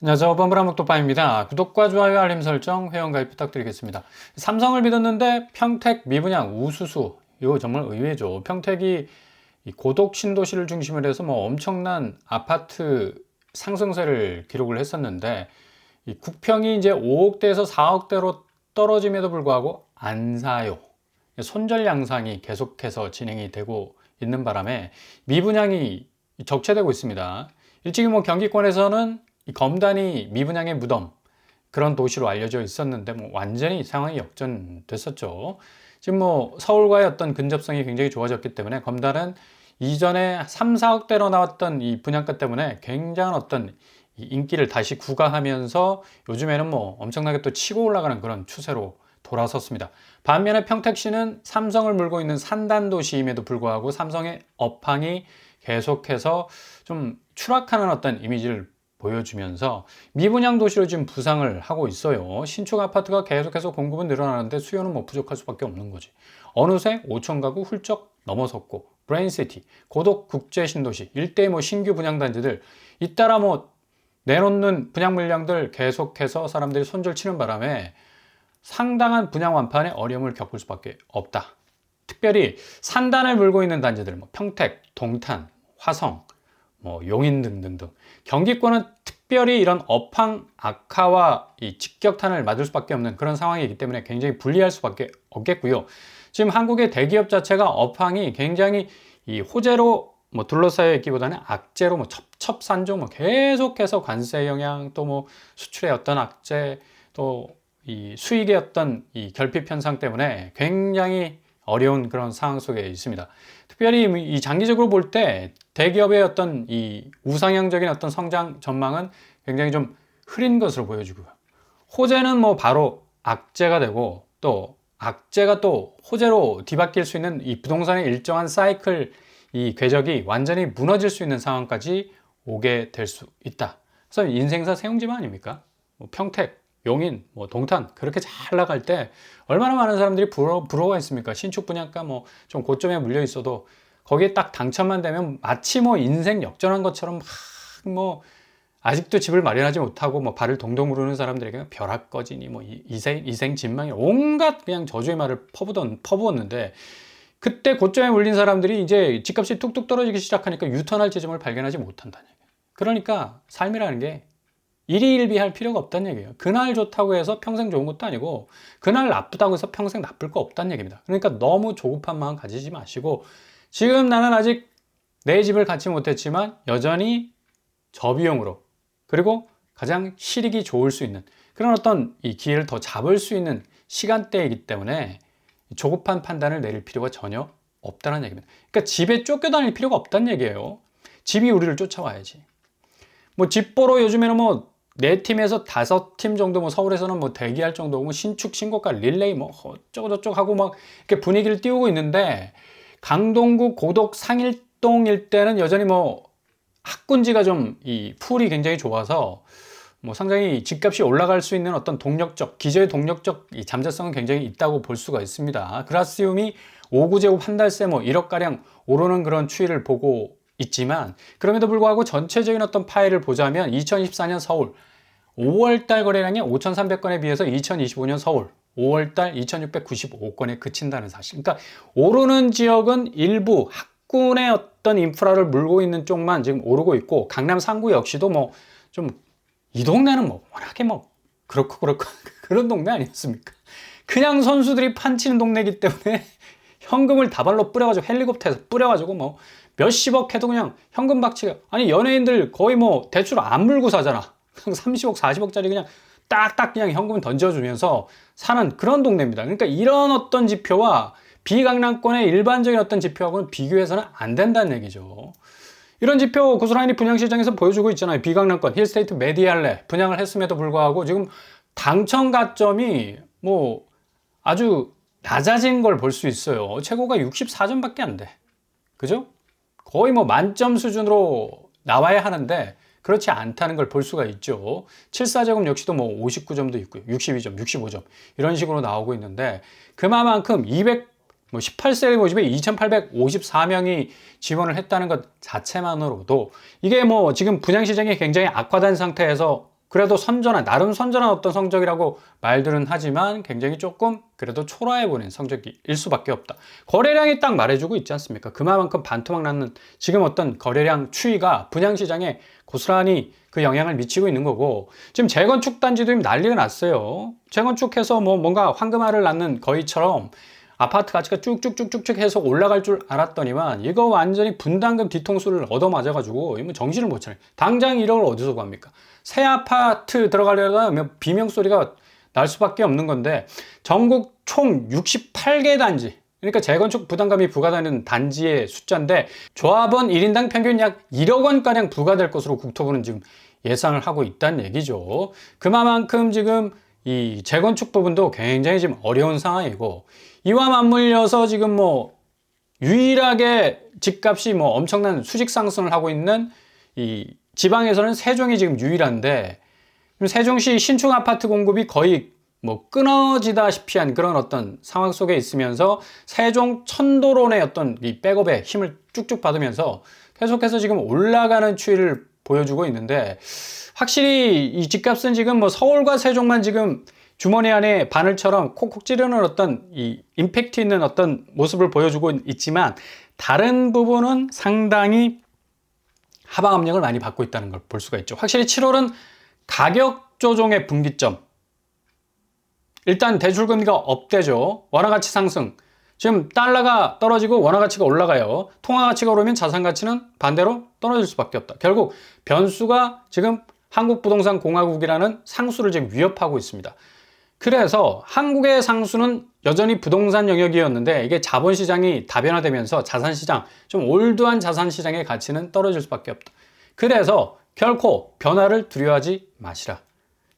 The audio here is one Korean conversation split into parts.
안녕하세요. 범브라목 도파입니다. 구독과 좋아요, 알림 설정, 회원가입 부탁드리겠습니다. 삼성을 믿었는데 평택 미분양 우수수 이거 정말 의외죠. 평택이 이 고독 신도시를 중심으로 해서 뭐 엄청난 아파트 상승세를 기록을 했었는데 이 국평이 이제 5억대에서 4억대로 떨어짐에도 불구하고 안 사요. 손절 양상이 계속해서 진행이 되고 있는 바람에 미분양이 적체되고 있습니다. 일찍이 뭐 경기권에서는 이 검단이 미분양의 무덤 그런 도시로 알려져 있었는데 뭐 완전히 상황이 역전됐었죠. 지금 뭐 서울과의 어떤 근접성이 굉장히 좋아졌기 때문에 검단은 이전에 3, 4억대로 나왔던 이 분양가 때문에 굉장한 어떤 이 인기를 다시 구가하면서 요즘에는 뭐 엄청나게 또 치고 올라가는 그런 추세로 돌아섰습니다. 반면에 평택시는 삼성을 물고 있는 산단 도시임에도 불구하고 삼성의 업황이 계속해서 좀 추락하는 어떤 이미지를 보여주면서 미분양 도시로 지금 부상을 하고 있어요. 신축 아파트가 계속해서 공급은 늘어나는데 수요는 뭐 부족할 수밖에 없는 거지. 어느새 5천 가구 훌쩍 넘어섰고 브레인시티, 고독 국제 신도시, 일대 뭐 신규 분양 단지들 잇따라 뭐 내놓는 분양 물량들 계속해서 사람들이 손절 치는 바람에 상당한 분양 완판에 어려움을 겪을 수밖에 없다. 특별히 산단을 물고 있는 단지들, 뭐 평택, 동탄, 화성, 뭐 용인 등등등 경기권은 특별히 이런 업황 악화와 이 직격탄을 맞을 수밖에 없는 그런 상황이기 때문에 굉장히 불리할 수밖에 없겠고요. 지금 한국의 대기업 자체가 업황이 굉장히 이 호재로 뭐 둘러싸여 있기보다는 악재로 뭐 첩첩산중 뭐 계속해서 관세 영향 또 뭐 수출의 어떤 악재 또 이 수익의 어떤 이 결핍 현상 때문에 굉장히 어려운 그런 상황 속에 있습니다. 특별히 이 장기적으로 볼 때 대기업의 어떤 이 우상향적인 어떤 성장 전망은 굉장히 좀 흐린 것으로 보여지고요. 호재는 뭐 바로 악재가 되고 또 악재가 또 호재로 뒤바뀔 수 있는 이 부동산의 일정한 사이클 이 궤적이 완전히 무너질 수 있는 상황까지 오게 될 수 있다. 그래서 인생사 세용지만 아닙니까? 뭐 평택, 용인, 뭐 동탄 그렇게 잘 나갈 때 얼마나 많은 사람들이 부러, 부러워 있습니까? 신축 분양가 뭐 좀 고점에 물려 있어도 거기에 딱 당첨만 되면 마치 뭐 인생 역전한 것처럼 막뭐 아직도 집을 마련하지 못하고 뭐 발을 동동 구르는 사람들에게 벼락 꺼지니 뭐 이생 이생 진망이 온갖 그냥 저주의 말을 퍼부던 퍼부었는데 그때 고점에 물린 사람들이 이제 집값이 뚝뚝 떨어지기 시작하니까 유턴할 지점을 발견하지 얘기예요. 그러니까 삶이라는 게 일희일비할 필요가 없다는 얘기예요. 그날 좋다고 해서 평생 좋은 것도 아니고 그날 나쁘다고 해서 평생 나쁠 거 없다는 얘기입니다. 그러니까 너무 조급한 마음 가지지 마시고 지금 나는 아직 내 집을 갖지 못했지만 여전히 저비용으로 그리고 가장 실익이 좋을 수 있는 그런 어떤 이 기회를 더 잡을 수 있는 시간대이기 때문에 조급한 판단을 내릴 필요가 전혀 없다는 얘기입니다. 그러니까 집에 쫓겨다닐 필요가 없다는 얘기예요. 집이 우리를 쫓아와야지. 뭐 집 보러 요즘에는 뭐 네 팀에서 다섯 팀 정도 뭐 서울에서는 뭐 대기할 정도고 뭐 신축 신고가 릴레이 뭐 어쩌고 저쩌고 하고 막 이렇게 분위기를 띄우고 있는데 강동구 고덕 상일동 일대는 여전히 뭐 학군지가 좀 이 풀이 굉장히 좋아서 뭐 상당히 집값이 올라갈 수 있는 어떤 동력적 기저의 동력적 이 잠재성은 굉장히 있다고 볼 수가 있습니다. 그라시움이 5구 제곱 한 달새 뭐 1억 가량 오르는 그런 추이를 보고 있지만 그럼에도 불구하고 전체적인 어떤 파일을 보자면 2024년 서울 5월달 거래량이 5,300건에 비해서 2025년 서울 5월달 2,695건에 그친다는 사실. 그러니까 오르는 지역은 일부 학군의 어떤 인프라를 물고 있는 쪽만 지금 오르고 있고 강남 상구 역시도 뭐 좀 이 동네는 뭐 워낙에 뭐 그렇고 그렇고 그런 동네 아니었습니까? 그냥 선수들이 판치는 동네이기 때문에 현금을 다발로 뿌려가지고 헬리콥터에서 뿌려가지고 뭐 몇십억 해도 그냥 현금 박치가 아니 연예인들 거의 뭐 대출 안 물고 사잖아 30억 40억짜리 그냥 딱딱 그냥 현금 던져주면서 사는 그런 동네입니다. 그러니까 이런 어떤 지표와 비강남권의 일반적인 어떤 지표하고는 비교해서는 안 된다는 얘기죠. 이런 지표 고스란히 분양시장에서 보여주고 있잖아요. 비강남권 힐스테이트 메디알레 분양을 했음에도 불구하고 지금 당첨 가점이 뭐 아주 낮아진 걸 볼 수 있어요. 최고가 64점밖에 안 돼. 그죠? 거의 뭐 만점 수준으로 나와야 하는데 그렇지 않다는 걸 볼 수가 있죠. 74제곱 역시도 뭐 59점도 있고요. 62점, 65점 이런 식으로 나오고 있는데 그만큼 200, 뭐 18세기 모집에 2,854명이 지원을 했다는 것 자체만으로도 이게 뭐 지금 분양시장이 굉장히 악화된 상태에서 그래도 선전한 나름 선전한 어떤 성적이라고 말들은 하지만 굉장히 조금 그래도 초라해 보이는 성적일 수밖에 없다. 거래량이 딱 말해주고 있지 않습니까? 그만큼 반토막 나는 지금 어떤 거래량 추이가 분양 시장에 고스란히 그 영향을 미치고 있는 거고 지금 재건축 단지도 이미 난리가 났어요. 재건축해서 뭐 뭔가 황금알을 낳는 거위처럼 아파트 가치가 쭉쭉쭉쭉쭉 해서 올라갈 줄 알았더니만 이거 완전히 분담금 뒤통수를 얻어맞아가지고 이거 정신을 못 차려. 당장 1억을 어디서 구합니까? 새 아파트 들어가려면 비명 소리가 날 수밖에 없는 건데 전국 총 68개 단지 그러니까 재건축 부담금이 부과되는 단지의 숫자인데 조합원 1인당 평균 약 1억 원가량 부과될 것으로 국토부는 지금 예상을 하고 있다는 얘기죠. 그만큼 지금 이 재건축 부분도 굉장히 지금 어려운 상황이고 이와 맞물려서 지금 뭐 유일하게 집값이 뭐 엄청난 수직 상승을 하고 있는 이 지방에서는 세종이 지금 유일한데 세종시 신축 아파트 공급이 거의 뭐 끊어지다시피 한 그런 어떤 상황 속에 있으면서 세종 천도론의 어떤 이 백업에 힘을 쭉쭉 받으면서 계속해서 지금 올라가는 추이를 보여주고 있는데 확실히 이 집값은 지금 뭐 서울과 세종만 지금 주머니 안에 바늘처럼 콕콕 찌르는 어떤 이 임팩트 있는 어떤 모습을 보여주고 있지만 다른 부분은 상당히 하방 압력을 많이 받고 있다는 걸 볼 수가 있죠. 확실히 7월은 가격 조정의 분기점. 일단 대출금리가 업되죠. 원화 가치 상승. 지금 달러가 떨어지고 원화 가치가 올라가요. 통화 가치가 오르면 자산 가치는 반대로 떨어질 수밖에 없다. 결국 변수가 지금 한국부동산공화국이라는 상수를 지금 위협하고 있습니다. 그래서 한국의 상수는 여전히 부동산 영역이었는데 이게 자본시장이 다변화되면서 자산시장, 좀 올드한 자산시장의 가치는 떨어질 수밖에 없다. 그래서 결코 변화를 두려워하지 마시라.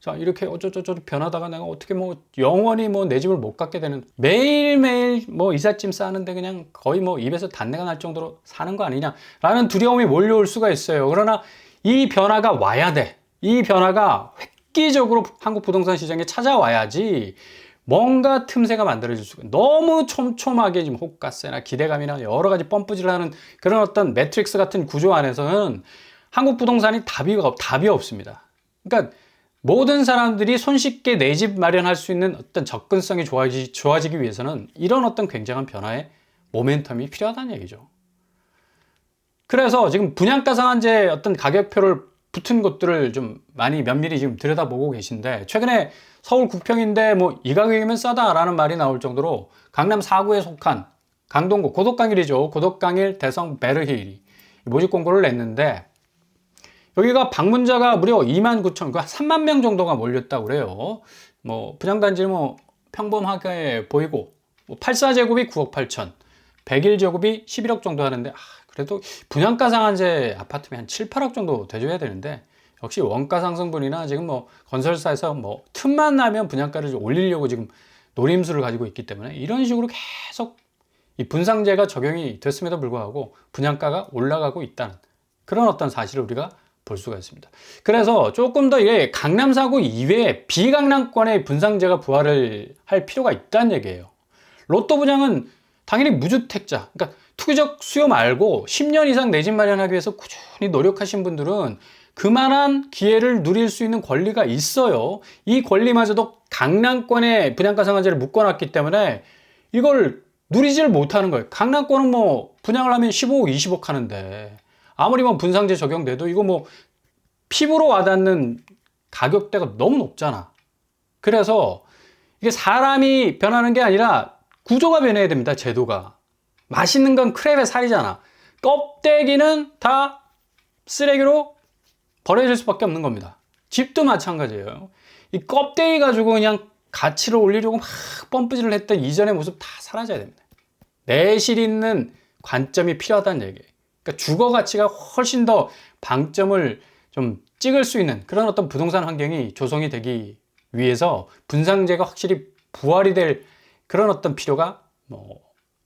자, 이렇게 어쩌저쩌 변하다가 내가 어떻게 뭐 영원히 뭐 내 집을 못 갖게 되는 매일매일 뭐 이삿짐 싸는데 그냥 거의 뭐 입에서 단내가 날 정도로 사는 거 아니냐라는 두려움이 몰려올 수가 있어요. 그러나 이 변화가 와야 돼. 이 변화가 획기적으로 한국 부동산 시장에 찾아와야지 뭔가 틈새가 만들어질 수가 너무 촘촘하게 지금 호가세나 기대감이나 여러 가지 펌프질을 하는 그런 어떤 매트릭스 같은 구조 안에서는 한국 부동산이 답이, 답이 없습니다. 그러니까 모든 사람들이 손쉽게 내 집 마련할 수 있는 어떤 접근성이 좋아지, 좋아지기 위해서는 이런 어떤 굉장한 변화의 모멘텀이 필요하다는 얘기죠. 그래서 지금 분양가 상한제 어떤 가격표를 붙은 곳들을 좀 많이 면밀히 지금 들여다보고 계신데 최근에 서울 국평인데 뭐 이 가격이면 싸다라는 말이 나올 정도로 강남 4구에 속한 강동구 고덕강일이죠. 고덕강일 대성 베르힐이 모집 공고를 냈는데 여기가 방문자가 무려 2만 9천, 그 3만 명 정도가 몰렸다고 그래요. 뭐 분양단지는 뭐 평범하게 보이고 뭐 84제곱이 9억 8천, 101제곱이 11억 정도 하는데 아, 그래도 분양가 상한제 아파트면 한 7, 8억 정도 돼줘야 되는데 역시 원가 상승분이나 지금 뭐 건설사에서 뭐 틈만 나면 분양가를 올리려고 지금 노림수를 가지고 있기 때문에 이런 식으로 계속 이 분상제가 적용이 됐음에도 불구하고 분양가가 올라가고 있다는 그런 어떤 사실을 우리가 볼 수가 있습니다. 그래서 조금 더 이게 강남 사구 이외에 비강남권의 분상제가 부활을 할 필요가 있다는 얘기예요. 로또 분양은 당연히 무주택자, 그러니까 투기적 수요 말고 10년 이상 내 집 마련하기 위해서 꾸준히 노력하신 분들은 그만한 기회를 누릴 수 있는 권리가 있어요. 이 권리마저도 강남권의 분양가 상한제를 묶어놨기 때문에 이걸 누리지를 못하는 거예요. 강남권은 뭐 분양을 하면 15억, 20억 하는데 아무리 뭐 분상제 적용돼도 이거 뭐 피부로 와닿는 가격대가 너무 높잖아. 그래서 이게 사람이 변하는 게 아니라 구조가 변해야 됩니다. 제도가. 맛있는 건 크랩의 살이잖아. 껍데기는 다 쓰레기로 버려질 수밖에 없는 겁니다. 집도 마찬가지예요. 이 껍데기 가지고 그냥 가치를 올리려고 막 펌프질을 했던 이전의 모습 다 사라져야 됩니다. 내실 있는 관점이 필요하다는 얘기예요. 그러니까 주거 가치가 훨씬 더 방점을 좀 찍을 수 있는 그런 어떤 부동산 환경이 조성이 되기 위해서 분상제가 확실히 부활이 될 그런 어떤 필요가 뭐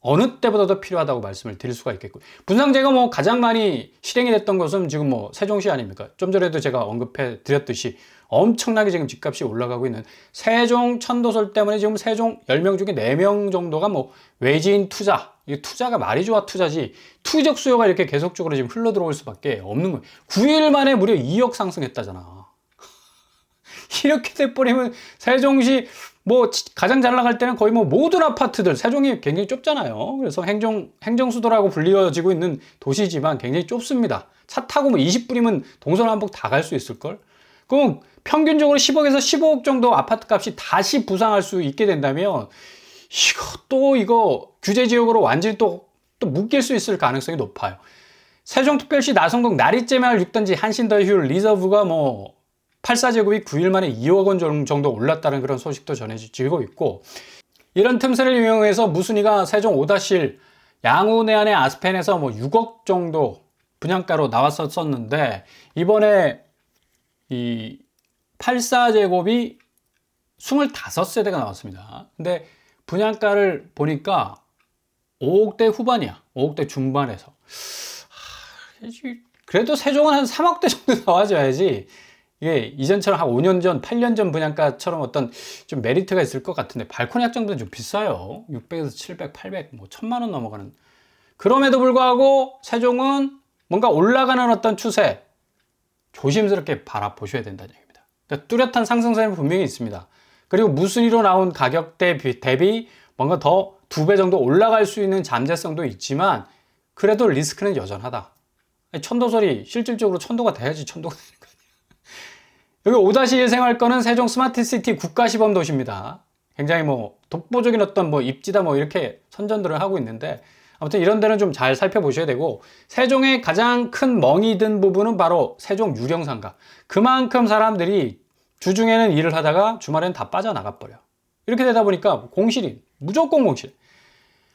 어느 때보다도 필요하다고 말씀을 드릴 수가 있겠고 분상제가 뭐 가장 많이 실행이 됐던 것은 지금 뭐 세종시 아닙니까? 좀 전에도 제가 언급해 드렸듯이 엄청나게 지금 집값이 올라가고 있는 세종 천도설 때문에 지금 세종 10명 중에 4명 정도가 뭐 외지인 투자 이 투자가 말이 좋아 투자지 투적 수요가 이렇게 계속적으로 지금 흘러 들어올 수밖에 없는 거예요. 9일 만에 무려 2억 상승했다잖아. 이렇게 돼버리면 세종시 뭐 가장 잘 나갈 때는 거의 뭐 모든 아파트들 세종이 굉장히 좁잖아요. 그래서 행정 행정 수도라고 불리워지고 있는 도시지만 굉장히 좁습니다. 차 타고 뭐 20분이면 동서남북 다갈 수 있을 걸. 그럼 평균적으로 10억에서 15억 정도 아파트 값이 다시 부상할 수 있게 된다면 이거 또 이거 규제 지역으로 완전히 또, 또 묶일 수 있을 가능성이 높아요. 세종특별시 나성동 나리째마을 6단지 한신더휴 리저브가 뭐 84제곱이 9일 만에 2억 원 정도 올랐다는 그런 소식도 전해지고 있고 이런 틈새를 이용해서 무순이가 세종 5다실 양우내안의 아스펜에서 뭐 6억 정도 분양가로 나왔었었는데 이번에 이 84제곱이 25세대가 나왔습니다. 근데 분양가를 보니까 5억대 후반이야. 5억대 중반에서. 그래도 세종은 한 3억대 정도 나와줘야지 이게 이전처럼 한 5년 전, 8년 전 분양가처럼 어떤 좀 메리트가 있을 것 같은데 발코니 약정보다 좀 비싸요. 600에서 700, 800, 뭐 1000만 원 넘어가는. 그럼에도 불구하고 세종은 뭔가 올라가는 어떤 추세 조심스럽게 바라보셔야 된다는 얘기입니다. 그러니까 뚜렷한 상승세는 분명히 있습니다. 그리고 무순위로 나온 가격대 대비 뭔가 더 두 배 정도 올라갈 수 있는 잠재성도 있지만 그래도 리스크는 여전하다. 천도설이 실질적으로 천도가 돼야지 천도가 되는 여기 5-1 생활권은 세종 스마트시티 국가시범 도시입니다. 굉장히 뭐 독보적인 어떤 뭐 입지다 뭐 이렇게 선전들을 하고 있는데 아무튼 이런 데는 좀 잘 살펴보셔야 되고 세종의 가장 큰 멍이 든 부분은 바로 세종 유령상가. 그만큼 사람들이 주중에는 일을 하다가 주말엔 다 빠져나가 버려. 이렇게 되다 보니까 공실이 무조건 공실.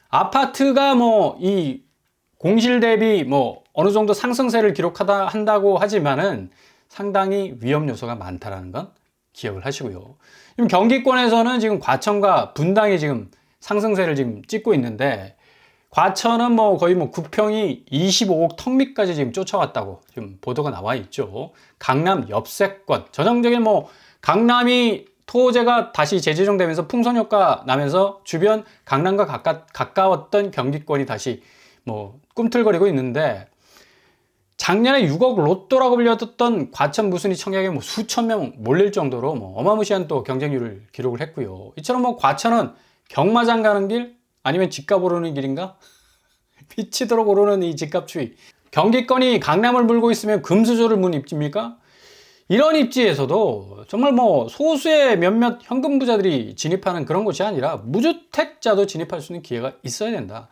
아파트가 뭐 이 공실 대비 뭐 어느 정도 상승세를 기록하다 한다고 하지만은 상당히 위험 요소가 많다라는 건 기억을 하시고요. 지금 경기권에서는 지금 과천과 분당이 지금 상승세를 지금 찍고 있는데 과천은 뭐 거의 뭐 구평이 25억 턱 밑까지 지금 쫓아왔다고 지금 보도가 나와 있죠. 강남 옆세권 전형적인 뭐 강남이 토제가 다시 재지정되면서 풍선 효과 나면서 주변 강남과 가까, 가까웠던 경기권이 다시 뭐 꿈틀거리고 있는데 작년에 6억 로또라고 불렸던 과천 무순이 청약에 뭐 수천 명 몰릴 정도로 뭐 어마무시한 또 경쟁률을 기록을 했고요. 이처럼 뭐 과천은 경마장 가는 길 아니면 집값 오르는 길인가? 미치도록 오르는 이 집값 추이. 경기권이 강남을 물고 있으면 금수저를 문 입지입니까? 이런 입지에서도 정말 뭐 소수의 몇몇 현금 부자들이 진입하는 그런 곳이 아니라 무주택자도 진입할 수 있는 기회가 있어야 된다.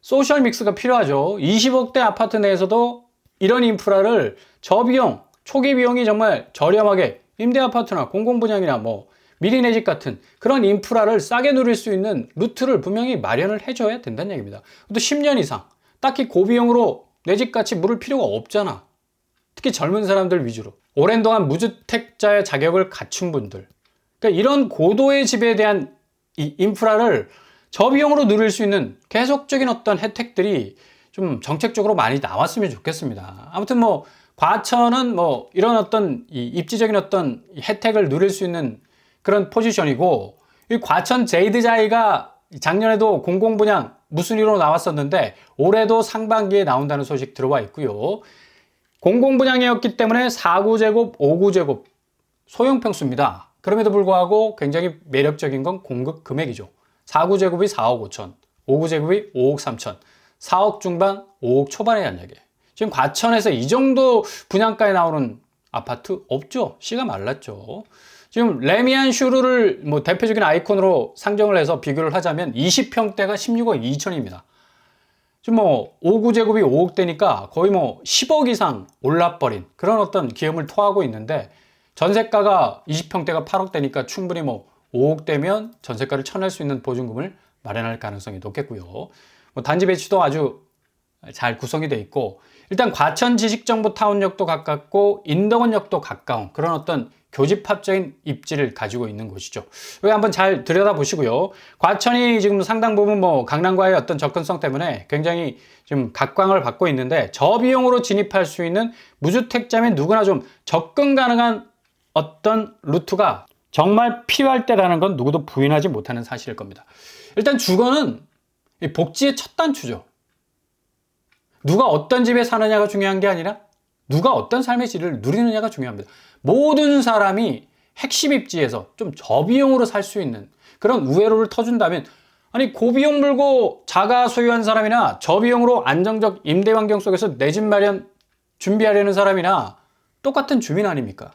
소셜 믹스가 필요하죠. 20억대 아파트 내에서도 이런 인프라를 저비용, 초기 비용이 정말 저렴하게 임대 아파트나 공공분양이나 뭐 미리 내 집 같은 그런 인프라를 싸게 누릴 수 있는 루트를 분명히 마련을 해줘야 된다는 얘기입니다. 또 10년 이상 딱히 고비용으로 내 집 같이 물을 필요가 없잖아. 특히 젊은 사람들 위주로. 오랜 동안 무주택자의 자격을 갖춘 분들. 그러니까 이런 고도의 집에 대한 이 인프라를 저비용으로 누릴 수 있는 계속적인 어떤 혜택들이 좀 정책적으로 많이 나왔으면 좋겠습니다. 아무튼 뭐 과천은 뭐 이런 어떤 이 입지적인 어떤 혜택을 누릴 수 있는 그런 포지션이고 이 과천 제이드자이가 작년에도 공공분양 무슨 이로 나왔었는데 올해도 상반기에 나온다는 소식 들어와 있고요. 공공분양이었기 때문에 4구제곱, 5구제곱 소형 평수입니다. 그럼에도 불구하고 굉장히 매력적인 건 공급 금액이죠. 4구제곱이 4억 5천, 5구제곱이 5억 3천, 4억 중반, 5억 초반의 한약에 지금 과천에서 이 정도 분양가에 나오는 아파트 없죠. 씨가 말랐죠. 지금 레미안 슈르를 뭐 대표적인 아이콘으로 상정을 해서 비교를 하자면 20평대가 16억 2천입니다. 지금 뭐 5구제곱이 5억대니까 거의 뭐 10억 이상 올라버린 그런 어떤 기염을 토하고 있는데 전세가가 20평대가 8억대니까 충분히 뭐 5억대면 전세가를 쳐낼 수 있는 보증금을 마련할 가능성이 높겠고요. 뭐 단지 배치도 아주 잘 구성이 돼 있고 일단 과천 지식정보 타운역도 가깝고 인덕원역도 가까운 그런 어떤 교집합적인 입지를 가지고 있는 곳이죠. 여기 한번 잘 들여다 보시고요. 과천이 지금 상당 부분 뭐 강남과의 어떤 접근성 때문에 굉장히 좀 각광을 받고 있는데 저비용으로 진입할 수 있는 무주택자면 누구나 좀 접근 가능한 어떤 루트가 정말 필요할 때라는 건 누구도 부인하지 못하는 사실일 겁니다. 일단 주거는 복지의 첫 단추죠. 누가 어떤 집에 사느냐가 중요한 게 아니라 누가 어떤 삶의 질을 누리느냐가 중요합니다. 모든 사람이 핵심 입지에서 좀 저비용으로 살 수 있는 그런 우회로를 터준다면 아니 고비용 물고 자가 소유한 사람이나 저비용으로 안정적 임대 환경 속에서 내 집 마련 준비하려는 사람이나 똑같은 주민 아닙니까?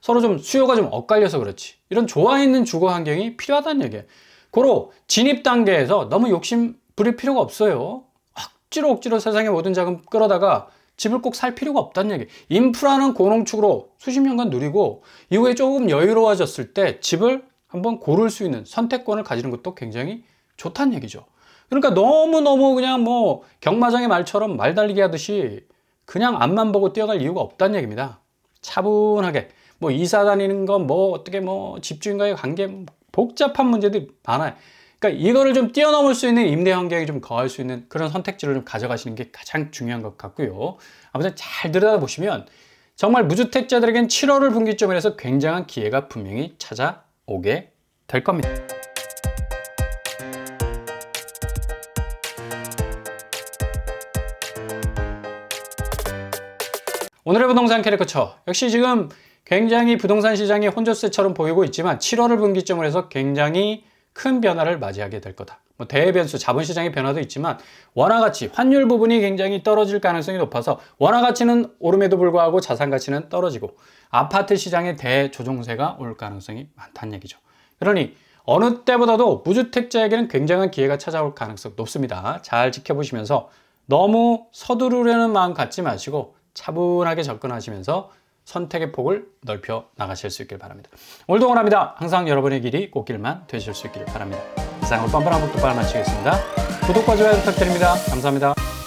서로 좀 수요가 좀 엇갈려서 그렇지. 이런 조화 있는 주거 환경이 필요하다는 얘기예요. 고로 진입 단계에서 너무 욕심 부릴 필요가 없어요. 억지로 억지로 세상의 모든 자금 끌어다가 집을 꼭 살 필요가 없다는 얘기. 인프라는 고농축으로 수십 년간 누리고 이후에 조금 여유로워졌을 때 집을 한번 고를 수 있는 선택권을 가지는 것도 굉장히 좋다는 얘기죠. 그러니까 너무너무 그냥 뭐 경마장의 말처럼 말 달리기 하듯이 그냥 앞만 보고 뛰어갈 이유가 없다는 얘기입니다. 차분하게 뭐 이사 다니는 건 뭐 어떻게 뭐 집주인과의 관계 복잡한 문제들이 많아요. 그러니까 이거를 좀 뛰어넘을 수 있는 임대 환경이 좀 거할 수 있는 그런 선택지를 좀 가져가시는 게 가장 중요한 것 같고요. 아무튼 잘 들여다보시면 정말 무주택자들에겐 7월을 분기점을 해서 굉장한 기회가 분명히 찾아오게 될 겁니다. 오늘의 부동산 캐리커처 역시 지금 굉장히 부동산 시장이 혼조세처럼 보이고 있지만 7월을 분기점으로 해서 굉장히 큰 변화를 맞이하게 될 거다. 뭐 대변수, 자본시장의 변화도 있지만 원화 가치, 환율 부분이 굉장히 떨어질 가능성이 높아서 원화 가치는 오름에도 불구하고 자산 가치는 떨어지고 아파트 시장의 대조종세가 올 가능성이 많다는 얘기죠. 그러니 어느 때보다도 무주택자에게는 굉장한 기회가 찾아올 가능성 높습니다. 잘 지켜보시면서 너무 서두르려는 마음 갖지 마시고 차분하게 접근하시면서 선택의 폭을 넓혀 나가실 수 있길 바랍니다. 오늘도 응원합니다. 항상 여러분의 길이 꽃길만 되실 수 있길 바랍니다. 이상으로 뻔뻔한 복도발 마치겠습니다. 구독과 좋아요 부탁드립니다. 감사합니다.